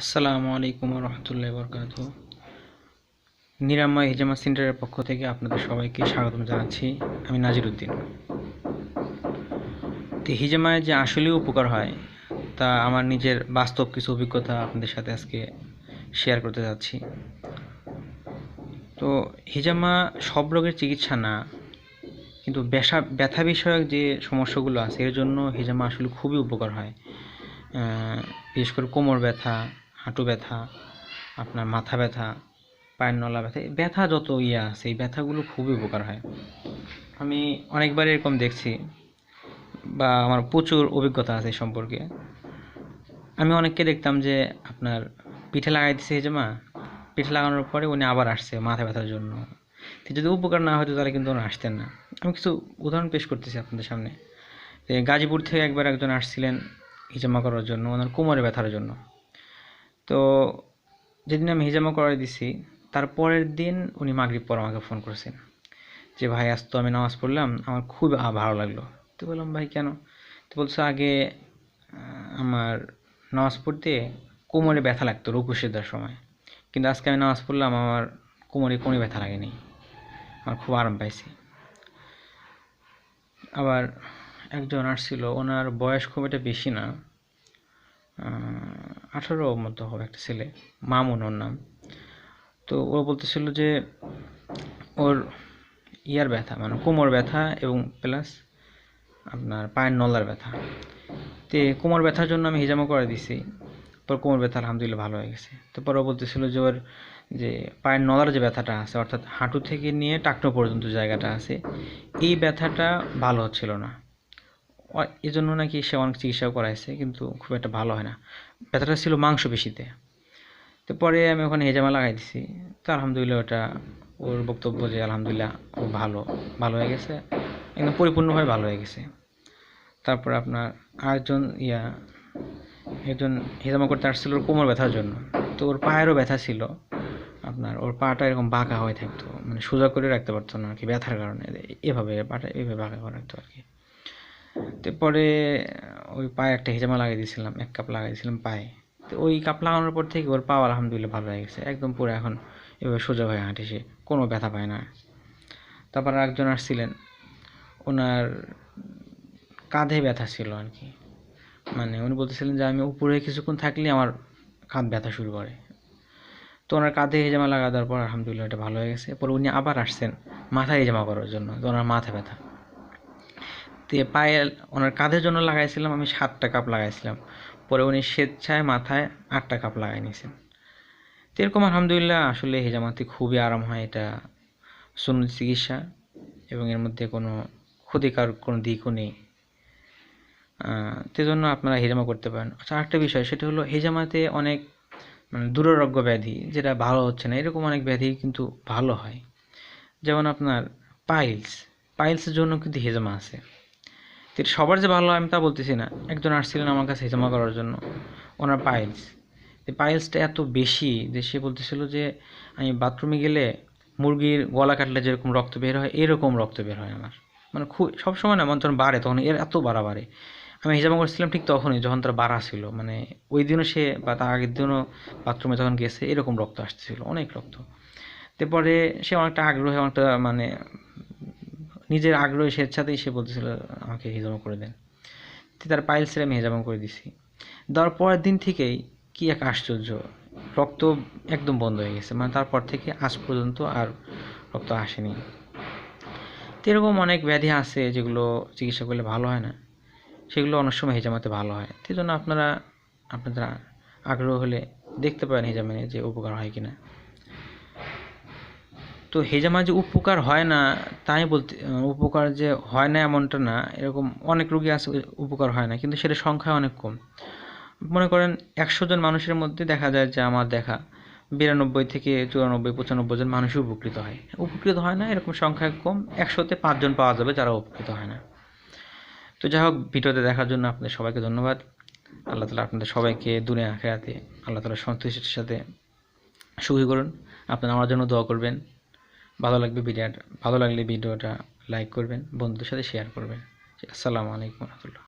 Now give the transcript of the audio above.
আসসালামু আলাইকুম রহমতুল্লাহ বরকাত নিরাময় হিজামা সেন্টারের পক্ষ থেকে আপনাদের সবাইকে স্বাগতম জানাচ্ছি আমি নাজির উদ্দিন তো হিজামায় যে আসলেই উপকার হয়, তা আমার নিজের বাস্তব কিছু অভিজ্ঞতা আপনাদের সাথে আজকে শেয়ার করতে যাচ্ছি। তো হিজামা সব রোগের চিকিৎসা না, কিন্তু ব্যথা ব্যথা বিষয়ক যে সমস্যাগুলো আছে, এর জন্য হিজামা আসলে খুবই উপকার হয়। বিশেষ করে কোমর ব্যথা হাঁটু ব্যথা, আপনার মাথা ব্যথা, পায়ের নলা ব্যথা ব্যথা যত ইয়ে আছে, এই ব্যথাগুলো খুবই উপকার হয়। আমি অনেকবার এরকম দেখছি বা আমার প্রচুর অভিজ্ঞতা আছে সম্পর্কে। আমি অনেককে দেখতাম যে আপনার পিঠে লাগাই দিছে হিজামা পিঠে লাগানোর পরে উনি আবার আসছে মাথা ব্যথার জন্য। যদি উপকার না হতো তাহলে কিন্তু উনি আসতেন না। আমি কিছু উদাহরণ পেশ করতেছি আপনাদের সামনে। গাজীপুর থেকে একবার একজন আসছিলেন হিজামা করার জন্য, ওনার কোমরে ব্যথার জন্য। তো যেদিন আমি হিজামা করাই দিছি, তার পরের দিন উনি মাগরিব পর আমাকে ফোন করেছেন। যে, ভাই, আজ তো আমি নামাজ পড়লাম, আমার খুব ভালো লাগল। তো বললাম, ভাই, কেন? তো বলছে, আগে আমার নামাজ পড়তে কোমরে ব্যথা লাগতো রুকু সেদার সময়। কিন্তু আজকে আমি নামাজ পড়লাম, আমার কোমরে কোনো ব্যথা লাগেনি। আমার খুব আরাম পাইছি। আবার একজন আসছিল, ওনার বয়স খুব একটা বেশি না। আঠারো মতো হবে একটা ছেলে, মামুন ওর নাম। তো ও বলতেছিল যে ওর ইয়ার ব্যথা মানে কোমর ব্যথা এবং প্লাস আপনার পায়ের নলার ব্যথা। তে কোমর ব্যথার জন্য আমি হিজামা করে দিছি, পর কোমর ব্যথা আলহামদুলিল্লাহ ভালো হয়ে গেছে। তারপর ও বলতেছিল যে ওর যে পায়ের নলার যে ব্যথাটা আছে, অর্থাৎ হাঁটু থেকে নিয়ে টাকনো পর্যন্ত জায়গাটা আছে, এই ব্যথাটা ভালো হচ্ছিল না। অ- এই জন্য নাকি সে অনেক চিকিৎসাও করাইছে, কিন্তু খুব একটা ভালো হয় না। ব্যথাটা ছিল মাংস মাংসপেশিতে তো পরে আমি ওখানে হেজামা লাগাই দিছি তো আলহামদুলিল্লাহ ওটা ওর বক্তব্য যে আলহামদুলিল্লাহ ও ভালো ভালো হয়ে গেছে। একদম পরিপূর্ণভাবে ভালো হয়ে গেছে। তারপর আপনার আরেকজন ইয়া, একজন হেজামা করতে আসছিল ওর কোমর ব্যথার জন্য। তো ওর পায়েরও ব্যথা ছিল। আপনার ওর পাটা এরকম বাঁকা হয়ে থাকতো। মানে সোজা করে রাখতে পারতো না আর কি ব্যথার কারণে। এভাবে পাটা এভাবে বাঁকা করে রাখতো আর কি। তো পরে, ওই পায়ে একটা হেজামা লাগিয়ে দিয়েছিলাম, এক কাপ লাগিয়ে দিয়েছিলাম পায়ে। তো ওই কাপ লাগানোর পর থেকে ওর পা আলহামদুলিল্লাহ ভালো হয়ে গেছে। একদম পুরো এখন এভাবে সোজা হয়ে হাঁটে সে, কোনো ব্যথা পায় না। তারপর একজন আসছিলেন, ওনার কাঁধে ব্যথা ছিল আর কি। মানে উনি বলতেছিলেন যে, আমি উপরে কিছুক্ষণ থাকলে আমার কাঁধ ব্যথা শুরু করে। তো ওনার কাঁধে হেজামা লাগা দেওয়ার পর আলহামদুলিল্লাহ এটা ভালো হয়ে গেছে। পরে উনি আবার আসছেন, মাথায় হেজামা করার জন্য তো ওনার মাথা ব্যথা। এ পায়ে ওনার কাঁধের জন্য লাগাইছিলাম, আমি সাতটা কাপ লাগাইছিলাম। পরে উনি স্বেচ্ছায় মাথায় আটটা কাপ লাগাই নিয়েছেন তো এরকম আলহামদুলিল্লাহ আসলে হেজামাতে খুবই আরাম হয় এটা সুন্নত চিকিৎসা এবং এর মধ্যে কোনো ক্ষতিকার কোনো দিকও নেই। তো জন্য আপনারা হেজামা করতে পারেন। আচ্ছা আরেকটা বিষয়, সেটা হলো হেজামাতে অনেক মানে দুরারোগ্য ব্যাধি যেটা ভালো হচ্ছে না, এরকম অনেক ব্যাধি কিন্তু ভালো হয়। যেমন আপনার পাইলস, পাইলসের জন্য কিন্তু হেজামা আছে। সবার যে ভালো আমি তা বলতেছি না। একজন আসছিলেন আমার কাছে হেজামা করার জন্য। ওনার পাইলস পাইলসটা এত বেশি যে সে বলতেছিল যে, আমি বাথরুমে গেলে মুরগির গলা কাটলে যেরকম রক্ত বের হয়, এরকম রক্ত বের হয় আমার। মানে খুব সবসময় না আমার যখন বাড়ে, তখন এর এত বাড়া বাড়ে আমি হিজামা করছিলাম ঠিক তখনই, যখন তার বাড়া ছিল। মানে ওই দিনও সে বা তার আগের দিনও বাথরুমে যখন গেছে, এরকম রক্ত আসতেছিল অনেক রক্ত। তারপরে সে অনেকটা আগ্রহে, অনেকটা মানে নিজের আগ্রহে স্বেচ্ছাতেই সে বলতেছিল, আমাকে হিজামা করে দেন। তার পাইলসের আমি হেজামা করে দিছি। দেওয়ার পরের দিন থেকেই কি এক আশ্চর্য, রক্ত একদম বন্ধ হয়ে গেছে। মানে তারপর থেকে আজ পর্যন্ত আর রক্ত আসেনি। এরকম অনেক ব্যাধি আছে যেগুলো চিকিৎসা করলে ভালো হয় না। সেগুলো অনেক সময় হেজামাতে ভালো হয়। সেই জন্য আপনারা, আপনাদের আগ্রহ হলে দেখতে পারেন হেজামে যে উপকার হয় কিনা। তো হেজামা যে উপকার হয় না, তাই বলতে, উপকার যে হয় না এমনটা না, এরকম অনেক রোগী আছে, উপকার হয় না, কিন্তু সেটা সংখ্যা অনেক কম। মনে করেন একশো জন মানুষের মধ্যে দেখা যায় যে আমার দেখা বিরানব্বই থেকে চুরানব্বই, পঁচানব্বই জন মানুষই উপকৃত হয়। উপকৃত হয় না, এরকম সংখ্যা কম, একশোতে পাঁচজন পাওয়া যাবে যারা উপকৃত হয় না। তো যাই হোক ভিডিওতে দেখার জন্য আপনাদের সবাইকে ধন্যবাদ। আল্লাহ তালা আপনাদের সবাইকে দুনিয়া আখেরাতে আল্লাহ তালা সন্তুষ্টির সাথে সুখী করুন। আপনারা আমার জন্য দোয়া করবেন। ভালো লাগবে ভিডিওটা, ভালো লাগলে ভিডিওটা লাইক করবেন, বন্ধুদের সাথে শেয়ার করবেন। আসসালামু আলাইকুম রহমতুল্লাহ।